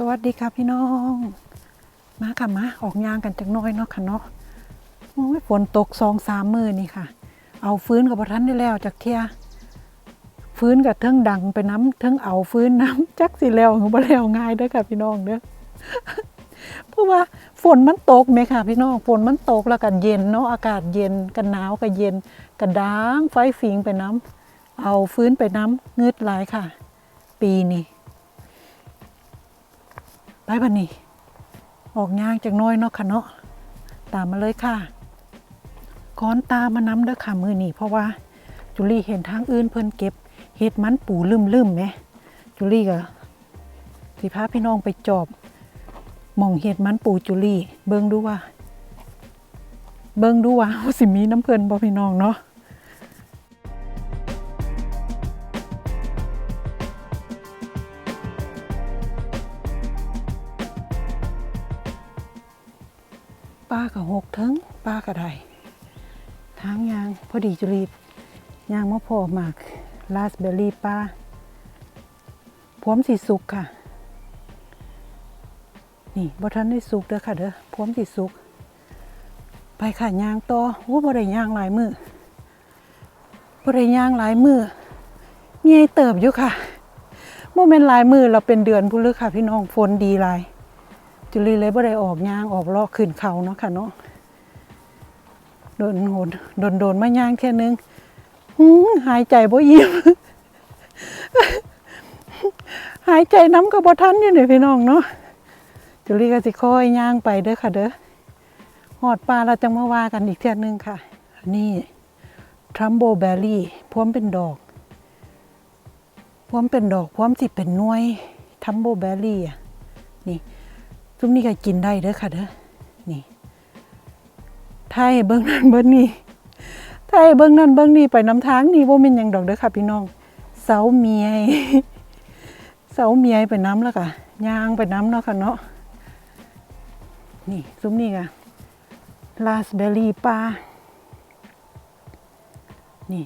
สวัสดีค่ะพี่น้อง มาค่ะมาออกยางกันจักน้อยเนาะค่ะเนาะโอ้ยฝนตกสองสามมือนี่ค่ะ เอาฟื้นกับทันได้แล้วจากเทียฟื้นกับเทิงดังไปน้ำเทิงเอาฟื้นน้ำจักสิแล้วบ่แล้วง่ายเด้อค่ะพี่น้องเด้อเพราะว่าฝนมันตกไหมค่ะ พี่น้องฝนมันตกแล้วกันเย็นเนาะอากาศเย็นกันหนาวกันเย็นกันดางไฟฟิงไปน้ำเอาฟื้นไปน้ำงืดหลายค่ะ ปีนี้ ไปบันนี้ ออกยางจากน้อยเนาะค่ะเนาะตามมาเลยค่ะก้อนตามมาน้ำเด้อค่ะมือนี่เพราะว่าจุลี่เห็นทางอื่นเพิ่นเก็บเห็ดมันปูลืมลืมไหมจุลี่ก็สิพาพี่น้องไปจอบมองเห็ดมันปูจุลี่ เบิ่งดูว่า เบิ่งดูว่าสิมีน้ำเพิ่นบ่พี่น้องเนาะ ป้ากับหกเทิงป้ากับไดทางยางพอดีจุลีบยางมะพร้าวหมากลาสเบอร์รี่ป้าพร้อมสีสุกค่ะ นี่บทันได้สุกเด้อค่ะเด้อพร้อมสีสุก ไปค่ะยางต่อโอ้บ่ได้ยางหลายมือบ่ได้ยางหลายมือเงยเติบอยู่ค่ะโมเมนหลายมือเราเป็นเดือนพุ่นเลยค่ะพี่น้องฝนดีหลาย จุลีเลยบ่ได้ออกย่างออกลาะขึ้นเขาเนาะค่ะเนาะโดนโหนโดนโดนมาย่างแค่นึงหืหายใจบ่อิ่มหายใจน้ำก็บ่ทันอยู่เนี่ยพี่น้องเนาะจุลีก็สิค่อยย่างไปเด้อค่ะเด้อหอดปลาเราจังมาว่ากันอีกเทียนึงค่ะนนี้ทรัมโบแบรี่พร้อมเป็นดอกพร้อมเป็นดอกพร้อมสิเป็นน่วยทรัมโบแบรี่อะนี่ ซุมนี้ก็กินได้เด้อค่ะเด้อนี่ไทยเบิ้งนั่นเบิ้งนี่ไทยเบิ้งนั่นเบิ้งนี่ไปน้ำทางนี่บ่แม่นหยังดอกเด้อค่ะพี่น้อง เสาเมียเสาเมียไปน้ำแล้วก็ย่างไปน้ำเนาะค่ะเนาะนี่ซุมนี้ก็ลาสเบอร์รี่ปลานี่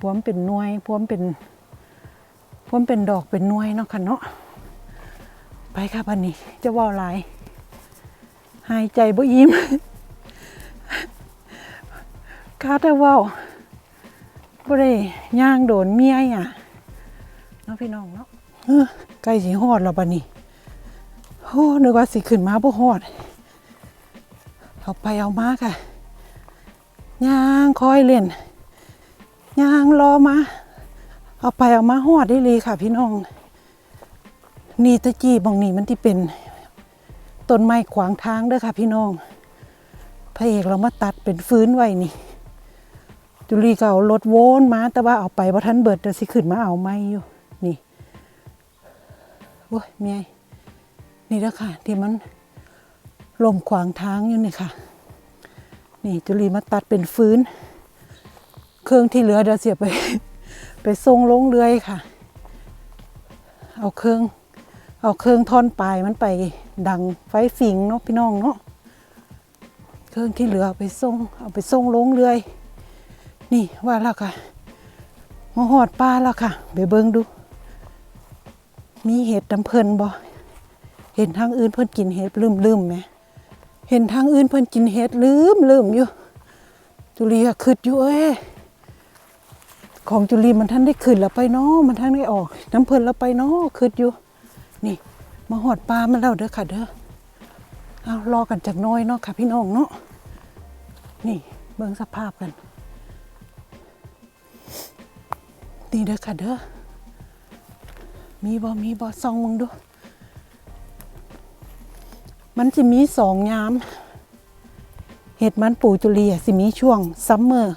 พวมเป็นน่วยพวมเป็นพวมเป็นดอกเป็นน่วยเนาะค่ะเนาะ ไปค่ะบันนี้ จะว่าหลาย หายใจบ่ยิ้มคาแต่ว่าบ่ได้ย่างโดนเมียอะเนาะพี่น้องเนาะใกล้สิฮอดแล้วบัดนี้โอ้นึกว่าสิขึ้นมาบ่ฮอดเอาไปเอามาค่ะย่างคอยเล่นย่างรอมา เอาไปเอามาฮอดได้เลยค่ะพี่น้อง นี่ตะกี้บางนี่มันที่เป็นต้นไม้ขวางทางเด้อค่ะพี่น้อง พระเอกเรามาตัดเป็นฟื้นไว้นี่ จุลีก็เอารถโวนมา แต่ว่าเอาไปว่าทันเบิดเดี๋ยวสิขึ้นมาเอาไม่อยู่ นี่โอ้ยเมียนี่เด้อค่ะ ที่มันลมขวางทางอยู่นี่ค่ะ นี่จุลีมาตัดเป็นฟื้น เครื่องที่เหลือเดี๋ยวเสียไป ไปส่งลงเรือยค่ะ เอาเครื่อง เอาเครื่องท่อนปลายมันไปดังไฟฝิงเนาะพี่น้องเนาะเครื่องที่เหลือเอาไปส่งเอาไปส่งลงเรือยนี่ว่าแล้วค่ะมาหอดปลาแล้วค่ะไปเบิ่งดู มีเห็ดน้ำเพลินบ่เห็นทางอื่นเพิ่นกินเห็ดลืมลืมไหมเห็นทางอื่นเพิ่นกินเห็ดลืมลืมอยู่จุลีก็คืดอยู่เอ้ยของจุลีมันท่านได้ขึ้นแล้วไปเนาะมันท่านได้ออก น้ำเพลินแล้วไปเนาะคืดอยู่ นี่ มาหอดปลามาแล้วเด้อค่ะเด้อเอารอกันจากน้อยเนาะค่ะ พี่น้องเนาะนี่เบิ่งสภาพกันนี่เด้อค่ะเด้อมีบ่มีบ่ซองมึงดู มันจะมีสองยามเห็ดมันปูจุลีอะสิมีช่วงซัมเมอร์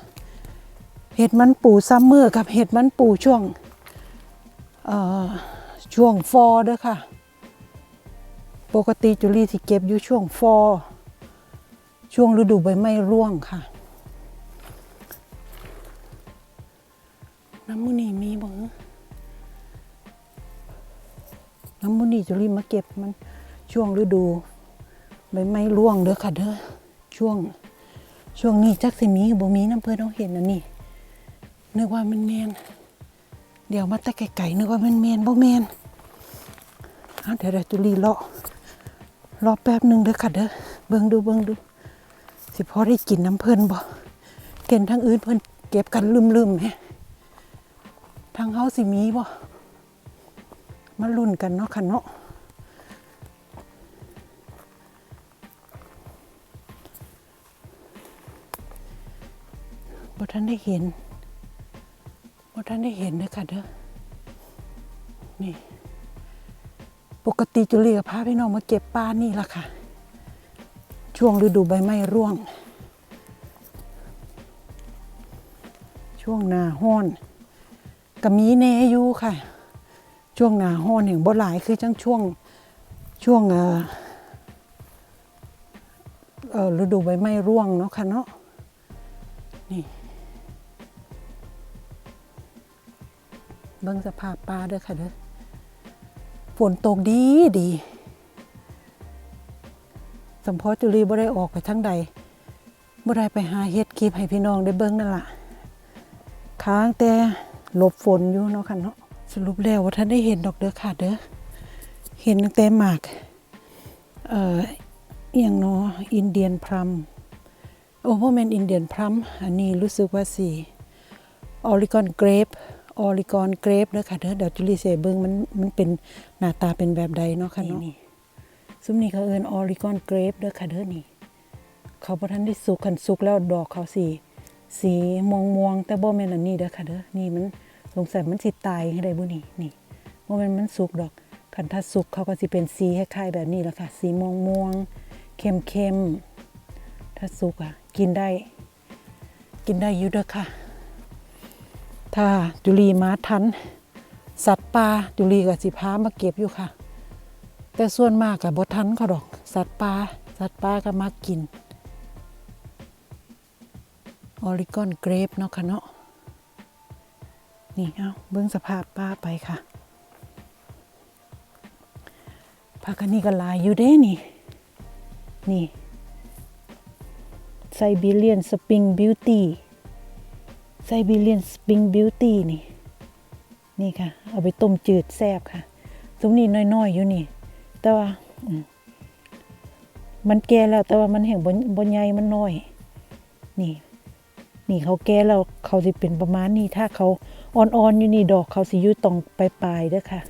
เห็ดมันปูซัมเมอร์กับเห็ดมันปูช่วงเอ่อ ช่วงฟอเด้อค่ะ ปกติจุลีสิเก็บอยู่ช่วงฟอช่วงฤดูใบไม้ร่วงค่ะ น้ำมูนี่มีบ่ฮะน้ำมูนี่จุลีมาเก็บมันช่วงฤดูใบไม้ร่วงเด้อค่ะเด้อช่วงช่วงนี้จักสิมีบ่มีน้ำเพื่อนเราเห็นอันนี้นึกว่ามันแมนเดี๋ยวมาแต่ไก่ๆนึกว่ามันแมนบ่แมน เดี๋ยวเดี๋ยวจุลีรอรอแป๊บหนึ่งเด้อค่ะเด้อเบิ่งดูเบิ่งดู สิพอได้กินน้ำเพลินบ่เก่นทั้งอื่นเพิ่นเก็บกันลืมๆแหมทางเฮาสิมีบ่มาลุ้นกันเนาะค่ะเนาะบ่ทันได้เห็นบ่ทันได้เห็นเด้อค่ะเด้อนี่ ปกติจุลีกับพาพี่น้องมาเก็บปลานี่ละค่ะ ช่วงฤดูใบไม้ร่วง ช่วงหนาห้อนก็มีแน่อยู่ค่ะ ช่วงหนาห้อนอย่างบ่หลายคือจังช่วงช่วงเออเออฤดูใบไม้ร่วงเนาะค่ะเนาะนี่เบิ่งสภาพปลาเด้อค่ะเด้อ นตกดีดี สมพอจุลีบ่ได้ออกไปทั้งใดบ่ได้ไปหาเฮ็ดคลิปให้พี่น้องได้เบิ่งนั่นล่ะค้างแต่หลบฝนอยู่เนาะค่ะเนาะสรุปแล้วว่าท่านได้เห็นดอกเด้อค่ะเด้อเห็นตั้งแต่หมากเอ่ออหย่างเนาะอินเดียนพรัมโอ้พ่แม่นอินเดียนพรัมอันนี้รู้สึกว่าสิออริกอนเกรป ออริกอนเกรปเด้อค่ะเด้อเดี๋ยวจุลีเสเบิ่งมันมันเป็นหน้าตาเป็นแบบใดเนาะค่ะเนาะซุ้มนี่เขาเอินออริกอนเกรปเด้อค่ะเด้อนี่ เขาพอทันได้สุกขันสุกแล้วดอกเขาสีสีม่วงม่วงๆแต่บ่แม่นอันนี้เด้อค่ะเด้อนี่มันสงสัยมันสิตายให้ได้บ่นี่นี่บ่แม่นมันสุกดอกคันถ้าสุกเขาก็สิเป็นสีคล้ายๆแบบนี้แหละค่ะ สีม่วงม่วงๆเข้มๆถ้าสุกอะกินได้ กินได้อยู่เด้อค่ะ ถ้าจุลีมาทัน สัตว์ป่าจุลีก็สิพามาเก็บอยู่ค่ะ แต่ส่วนมากกับบทันเขาดอก สัตว์ป่าสัตว์ป่าก็มักกินออริกอนเกรปเนาะค่ะเนาะนี่เอาเบิ้องสภาพป้าไปค่ะผักอันนี้ก็ลายอยู่เด้นี่ นี่ไซบีเรียนสปริงบิวตี้ ซบีเรียนสปริงบิวตี้นี่ นี่ค่ะ เอาไปต้มจืดแซ่บค่ะตรงนี้น้อยๆอยู่นี่ แต่ว่ามันแก่แล้วแต่ว่ามันแห่งบนบนใหญ่มันน้อย นี่ นี่เขาแก่แล้วเขาสิเป็นประมาณนี้ถ้าเขาอ่อนๆอยู่นี่ดอกเขาสิอยู่ตรงปลายๆเด้อค่ะ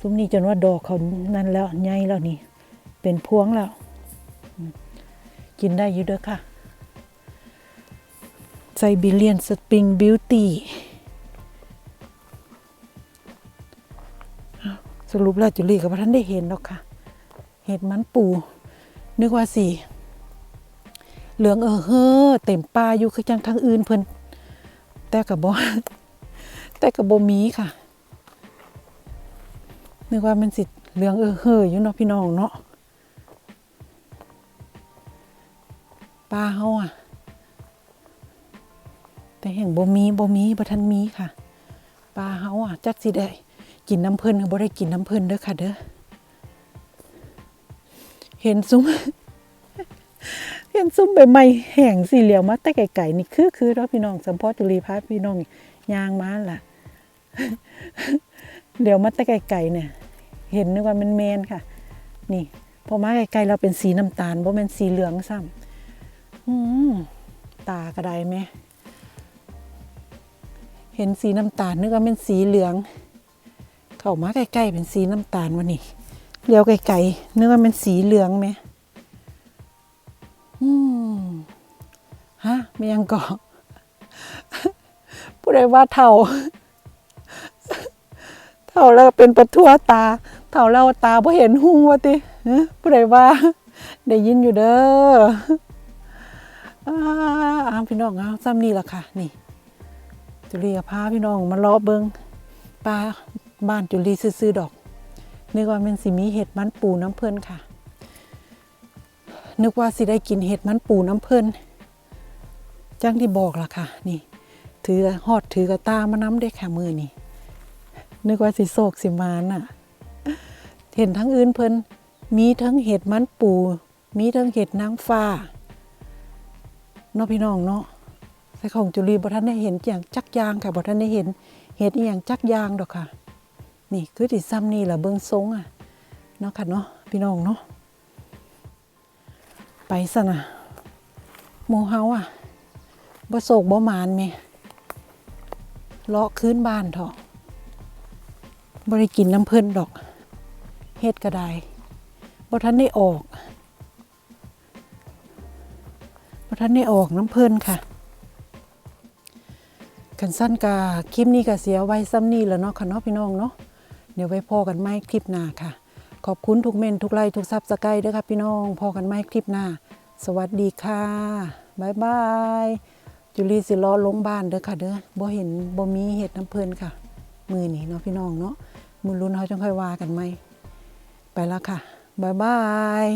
ซุ้มนี้จนว่าดอกเขานั่นแล้วใหญ่แล้วนี่ เป็นพวงแล้ว กินได้อยู่เด้อค่ะ ไซบีเรียนสปริงบิวตี้สรุปแล้วจุลีกับท่านได้เห็นหรอกค่ะ เห็ดมันปู นึกว่าสิเหลืองเออเฮ้อเต็มป่าอยู่คือจังทั้งอื่นเพิ่นแต่กับบแต่กับบมีค่ะ นึกว่ามันสิเหลืองเออเฮ้ออยู่เนาะพี่น้องเนาะป่าเฮาอะ แต่แห่งบ่มีบ่มีบ่ทันมีค่ะป่าเฮาอะจักสิได้กินน้ำเพิ่นบ่ได้กินน้ำเพิ่นเด้อค่ะเด้อเห็นซุ้มเห็นซุ้มใบไม้แห้งสีเหลียวมาแต่ไก่ๆนี่คือคือเราะพี่น้องสัมพอจุลีพาพี่น้องยางมาล่ะเดี๋ยวมาแต่ไก่ๆเนี่ย เห็นนึกว่ามันแมนค่ะ นี่พอมาไกลๆเราเป็นสีน้ำตาลบ่แม่นสีเหลืองซ้ำอืมตากระไดไหม เห็นสีน้ำตาลนึกว่าเป็นสีเหลือง เข้ามาใกล้ๆเป็นสีน้ำตาลวะนี่เลี้ยวไกลๆนึกว่าเป็นสีเหลืองไหมอืมฮะไม่ยังเก่อผู้ใดว่าเท่า เท่าแล้วเป็นประทั่วตา เท่าแล้วตาบ่เห็นหุ่งวะติผู้ใดว่า ได้ยินอยู่เด้ออ้าพี่น้องเอาซ้ำนี่ละค่ะ นี่ จุลีกับพาพี่น้องมาล้อเบิงปลาบ้านจุลีซื้อๆดอกนึกว่าเป็นสิมีเห็ดมันปูน้ำเพิ่นค่ะ นึกว่าสิได้กินเห็ดมันปูน้ำเพิ่นจังที่บอกล่ะค่ะ นี่ ถือหอดถือกระตามาน้ำได้ค่ะมือนี่นึกว่าสิโศกสิมานอะ เห็นทั้งอื่นเพิ่นมีทั้งเห็ดมันปู มีทั้งเห็ดนางฟ้าเนาะพี่น้องเนาะ แต่ของจุลีบ่ท่านได้เห็นอย่างจักยางค่ะบ่ท่านได้เห็นเห็ดอย่างจักยางดอกค่ะ นี่คือติซ้ำนี่ล่ะเบิ่งทรงอะเนาะค่ะเนาะพี่น้องเนาะไปซะนะหมู่เฮาอะบ่โศกบ่หมานแม่เลาะคืนบ้านเถอะบ่ได้กินน้ำเพิ่นดอกเฮ็ดก็ได้บ่ทันได้ออกบ่ทันได้ออกน้ำเพิ่นค่ะ คันสั้นกาคลิปนี้ก็เสียไว้ซ้ำนี่แล้วเนาะค่ะเนาะพี่น้องเนาะเดี๋ยวไว้พอกันใหม่คลิปหน้าค่ะ ขอบคุณทุกเมนทุกไลค์ทุกซับสไครต์ด้วยค่ะพี่น้องพอกันใหม่คลิปหน้า สวัสดีค่ะบายบายจุลีสิรอลงบ้านเด้อค่ะเด้อบ่เห็นบ่มีเห็ดน้ำเพลินค่ะ มือนี้เนาะพี่น้องเนาะมือรุนเขาจังค่อยว่ากันไหมไปแล้วค่ะบายบาย